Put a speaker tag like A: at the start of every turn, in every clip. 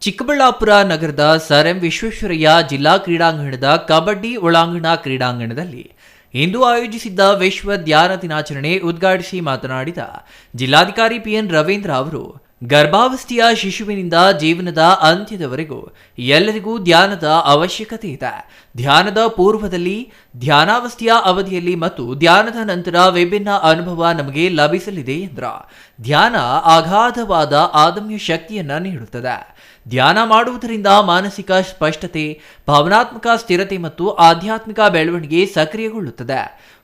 A: ಚಿಕ್ಕಬಳ್ಳಾಪುರ ನಗರದ sir M Visvesvaraya ಜಿಲ್ಲಾ ಕ್ರೀಡಾಂಗಣದ ಕಬಡ್ಡಿ ಒಳಾಂಗಣ ಕ್ರೀಡಾಂಗಣದಲ್ಲಿ ಇಂದು ಆಯೋಜಿಸಿದ್ದ ವಿಶ್ವ ಧ್ಯಾನ ದಿನಾಚರಣೆ ಉದ್ಘಾಟಿಸಿ ಮಾತನಾಡಿದ ಜಿಲ್ಲಾಧಿಕಾರಿ ಪಿಎನ್ ರವೀಂದ್ರ ಅವರು, ಗರ್ಭಾವಸ್ಥೆಯ ಶಿಶುವಿನಿಂದ ಜೀವನದ ಅಂತ್ಯದವರೆಗೂ ಎಲ್ಲರಿಗೂ ಧ್ಯಾನದ ಅವಶ್ಯಕತೆ ಇದೆ. ಧ್ಯಾನದ ಪೂರ್ವದಲ್ಲಿ, ಧ್ಯಾನಾವಸ್ಥೆಯ ಅವಧಿಯಲ್ಲಿ ಮತ್ತು ಧ್ಯಾನದ ನಂತರ ವಿಭಿನ್ನ ಅನುಭವ ನಮಗೆ ಲಭಿಸಲಿದೆ ಎಂದ್ರ. ಧ್ಯಾನ ಅಗಾಧವಾದ ಆದಮ್ಯ ಶಕ್ತಿಯನ್ನ ನೀಡುತ್ತದೆ. ಧ್ಯಾನ ಮಾಡುವುದರಿಂದ ಮಾನಸಿಕ ಸ್ಪಷ್ಟತೆ, ಭಾವನಾತ್ಮಕ ಸ್ಥಿರತೆ ಮತ್ತು ಆಧ್ಯಾತ್ಮಿಕ ಬೆಳವಣಿಗೆ ಸಕ್ರಿಯಗೊಳ್ಳುತ್ತದೆ.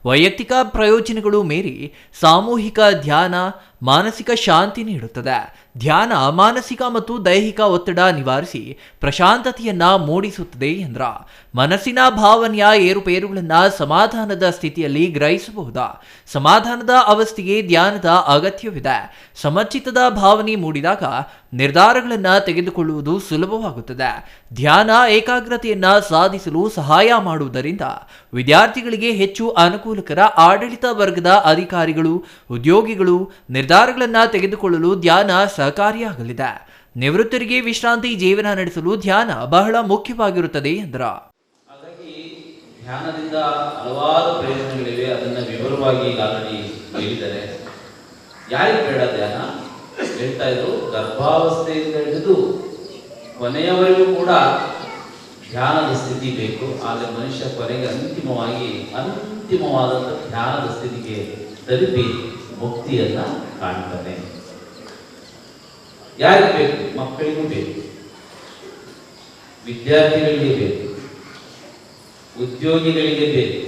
A: ವೈಯಕ್ತಿಕ ಪ್ರಯೋಜನಗಳು ಮೀರಿ ಸಾಮೂಹಿಕ ಧ್ಯಾನ ಮಾನಸಿಕ ಶಾಂತಿ ನೀಡುತ್ತದೆ. ಧ್ಯಾನ, ಮಾನಸಿಕ ಮತ್ತು ದೈಹಿಕ ಒತ್ತಡ ನಿವಾರಿಸಿ ಪ್ರಶಾಂತತೆಯನ್ನ ಮೂಡಿಸುತ್ತದೆ ಎಂದ್ರ. ಮನಸ್ಸಿನ ಭಾವನೆಯ ಏರುಪೇರುಗಳನ್ನ ಸಮಾಧಾನದ ಸ್ಥಿತಿಯಲ್ಲಿ ಗ್ರಹಿಸಬಹುದಾ? ಸಮಾಧಾನದ ಅವಸ್ಥೆಗೆ ಧ್ಯಾನದ ಅಗತ್ಯವಿದೆ. ಸಮಚಿತದ ಭಾವನೆ ಮೂಡಿದಾಗ ನಿರ್ಧಾರಗಳನ್ನ ತೆಗೆದುಕೊಳ್ಳುವುದು ಸುಲಭವಾಗುತ್ತದೆ. ಧ್ಯಾನ ಏಕಾಗ್ರತೆಯನ್ನ ಸಾಧಿಸಲು ಸಹಾಯ ಮಾಡುವುದರಿಂದ ವಿದ್ಯಾರ್ಥಿಗಳಿಗೆ ಹೆಚ್ಚು ಅನುಕೂಲಕರ ಆಡಳಿತ ವರ್ಗದ ಅಧಿಕಾರಿಗಳು, ಉದ್ಯೋಗಿಗಳು ನಿರ್ಧಾರಗಳನ್ನ ತೆಗೆದುಕೊಳ್ಳಲು ಧ್ಯಾನ ಸಹಕಾರಿಯಾಗಲಿದೆ. ನಿವೃತ್ತರಿಗೆ ವಿಶ್ರಾಂತಿ ಜೀವನ ನಡೆಸಲು ಧ್ಯಾನ ಬಹಳ ಮುಖ್ಯವಾಗಿರುತ್ತದೆ, ಎಂದ್ರ.
B: ಹಾಗಾಗಿ ಧ್ಯಾನದಿಂದ ಹಲವಾರು ಪ್ರಯೋಜನಗಳಿವೆ ಅದನ್ನು ವಿವರವಾಗಿ ಈಗಾಗಲೇ ಹೇಳಿದ್ದಾರೆ. ಯಾರಿಗೆ ಬೇಡ ಧ್ಯಾನ? ಹೇಳ್ತಾ ಇದ್ರು, ಗರ್ಭಾವಸ್ಥೆಯಿಂದ ಹಿಡಿದು ಕೊನೆಯವರೆಗೂ ಕೂಡ ಧ್ಯಾನದ ಸ್ಥಿತಿ ಬೇಕು. ಆದರೆ ಮನುಷ್ಯ ಕೊನೆಗೆ ಅಂತಿಮವಾಗಿ ಅಂತಿಮವಾದಂಥ ಧ್ಯಾನದ ಸ್ಥಿತಿಗೆ ತಲುಪಿ ಮುಕ್ತಿಯನ್ನು ಕಾಣ್ತಾನೆ. ಯಾರಿಗೆ ಬೇಕು? ಮಕ್ಕಳಿಗೂ ಬೇಕು. ವಿದ್ಯಾರ್ಥಿಗಳಿಗೆ ಬೇಕು. ಉದ್ಯೋಗಿಗಳಿಗೆ ಬೇಕು.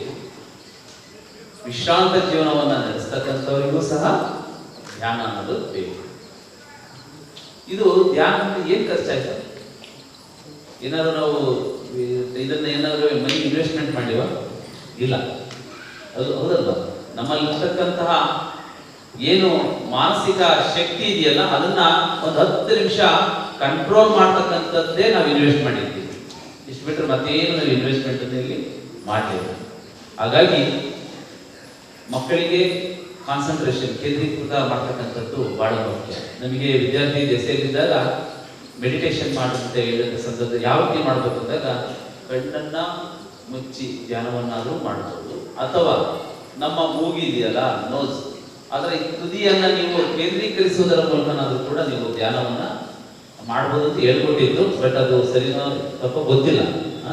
B: ವಿಶ್ರಾಂತ ಜೀವನವನ್ನು ನಡೆಸ್ತಕ್ಕಂಥವರಿಗೂ ಸಹ ಧ್ಯಾನ ಅನ್ನೋದು ಬೇಕು. ಇದು ಧ್ಯಾನ ಏನ್ ಖರ್ಚಾಯ್ತು? ಏನಾದ್ರು ನಾವು ಇದನ್ನ ಏನಾದರೂ ಮನಿ ಇನ್ವೆಸ್ಟ್ಮೆಂಟ್ ಮಾಡಿವ? ಇಲ್ಲ. ಅದು ಹೌದಲ್ವ? ನಮ್ಮಲ್ಲಿ ಇರ್ತಕ್ಕಂತಹ ಏನು ಮಾನಸಿಕ ಶಕ್ತಿ ಇದೆಯಲ್ಲ, ಅದನ್ನ ಒಂದು ಹತ್ತು ನಿಮಿಷ ಕಂಟ್ರೋಲ್ ಮಾಡ್ತಕ್ಕಂಥದ್ದೇ ನಾವು ಇನ್ವೆಸ್ಟ್ ಮಾಡಿರ್ತೀವಿ. ಇಷ್ಟು ಬಿಟ್ಟರೆ ಮತ್ತೇನು ನಾವು ಇನ್ವೆಸ್ಟ್ಮೆಂಟ್ ಇಲ್ಲಿ ಮಾಡಲಿಲ್ಲ. ಹಾಗಾಗಿ ಮಕ್ಕಳಿಗೆ ಕಾನ್ಸಂಟ್ರೇಷನ್ ಕೇಂದ್ರೀಕೃತ ಮಾಡ್ತಕ್ಕಂಥದ್ದು ಬಹಳ ಮುಖ್ಯ. ನಮಗೆ ವಿದ್ಯಾರ್ಥಿ ದೆಸೆಯಲ್ಲಿದ್ದಾಗ ಮೆಡಿಟೇಷನ್ ಮಾಡುವಂತೆ ಹೇಳಿದ ಸಂದರ್ಭ ಯಾವ ರೀತಿ ಮಾಡಬೇಕು ಅಂದಾಗ ಕಣ್ಣನ್ನ ಮುಚ್ಚಿ ಧ್ಯಾನವನ್ನಾದರೂ ಮಾಡಬಹುದು ಅಥವಾ ನಮ್ಮ ಮೂಗಿದೆಯಲ್ಲ ನೋಸ್ ಅದರ ತುದಿಯನ್ನ ನೀವು ಕೇಂದ್ರೀಕರಿಸುವುದರ ಮೂಲಕನಾದ್ರೂ ಕೂಡ ನೀವು ಧ್ಯಾನವನ್ನ ಮಾಡ್ಬೋದು ಅಂತ ಹೇಳ್ಕೊಟ್ಟಿದ್ದು ಬಟ್ ಅದು ಸರಿನೋ ತಪ್ಪ ಗೊತ್ತಿಲ್ಲ. ಅದನ್ನು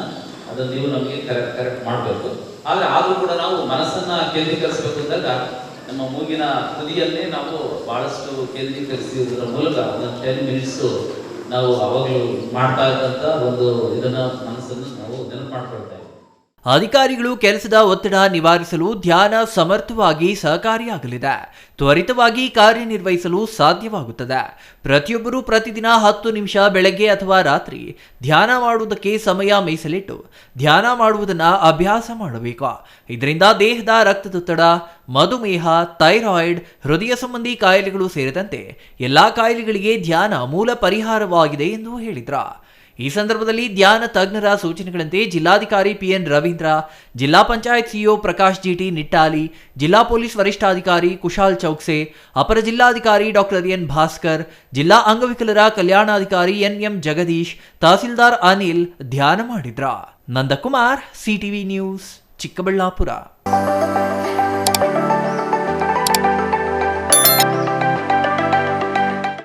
B: ಅದನ್ನ ನೀವು ನಮಗೆ ಕರೆಕ್ಟ್ ಕರೆಕ್ಟ್ ಮಾಡಬೇಕು. ಆದರೆ ಆದರೂ ಕೂಡ ನಾವು ಮನಸ್ಸನ್ನ ಕೇಂದ್ರೀಕರಿಸಬೇಕು ಅಂದಾಗ ನಮ್ಮ ಮೂಗಿನ ತುದಿಯನ್ನೇ ನಾವು ಬಹಳಷ್ಟು ಕೇಂದ್ರೀಕರಿಸುವುದರ ಮೂಲಕ ಒಂದು ಟೆನ್ ಮಿನಿಟ್ಸ್ ನಾವು ಅವಾಗಲೂ ಮಾಡ್ತಾ ಇದ್ದಂತ ಒಂದು ಇದನ್ನ ಮನಸ್ಸನ್ನು ನಾವು ನೆನಪು ಮಾಡ್ಕೊಳ್ತಾ ಇದ್ದೀವಿ.
A: ಅಧಿಕಾರಿಗಳು ಕೆಲಸದ ಒತ್ತಡ ನಿವಾರಿಸಲು ಧ್ಯಾನ ಸಮರ್ಥವಾಗಿ ಸಹಕಾರಿಯಾಗಲಿದೆ. ತ್ವರಿತವಾಗಿ ಕಾರ್ಯನಿರ್ವಹಿಸಲು ಸಾಧ್ಯವಾಗುತ್ತದೆ. ಪ್ರತಿಯೊಬ್ಬರೂ ಪ್ರತಿದಿನ ಹತ್ತು ನಿಮಿಷ ಬೆಳಗ್ಗೆ ಅಥವಾ ರಾತ್ರಿ ಧ್ಯಾನ ಮಾಡುವುದಕ್ಕೆ ಸಮಯ ಮೀಸಲಿಟ್ಟು ಧ್ಯಾನ ಮಾಡುವುದನ್ನು ಅಭ್ಯಾಸ ಮಾಡಬೇಕು. ಇದರಿಂದ ದೇಹದ ರಕ್ತದೊತ್ತಡ, ಮಧುಮೇಹ, ಥೈರಾಯ್ಡ್, ಹೃದಯ ಸಂಬಂಧಿ ಕಾಯಿಲೆಗಳು ಸೇರಿದಂತೆ ಎಲ್ಲಾ ಕಾಯಿಲೆಗಳಿಗೆ ಧ್ಯಾನ ಮೂಲ ಪರಿಹಾರವಾಗಿದೆ ಎಂದು ಹೇಳಿದ್ರ. ಈ ಸಂದರ್ಭದಲ್ಲಿ ಧ್ಯಾನ ತಜ್ಞರ ಸೂಚನೆಗಳಂತೆ ಜಿಲ್ಲಾಧಿಕಾರಿ ಪಿಎನ್ ರವೀಂದ್ರ, ಜಿಲ್ಲಾ panchayat CEO Prakash G T Nittali, ಜಿಲ್ಲಾ ಪೊಲೀಸ್ ವರಿಷ್ಠಾಧಿಕಾರಿ ಕುಶಾಲ್ ಚೌಕ್ಸೆ, ಅಪರ ಜಿಲ್ಲಾಧಿಕಾರಿ ಡಾಕ್ಟರ್ ಎನ್ ಭಾಸ್ಕರ್, ಜಿಲ್ಲಾ ಅಂಗವಿಕಲರ ಕಲ್ಯಾಣಾಧಿಕಾರಿ ಎನ್ ಎಂ ಜಗದೀಶ್, ತಹಸೀಲ್ದಾರ್ ಅನಿಲ್ ಧ್ಯಾನ ಮಾಡಿದ್ರ. Nandakumar, CTV news, Chikkaballapur.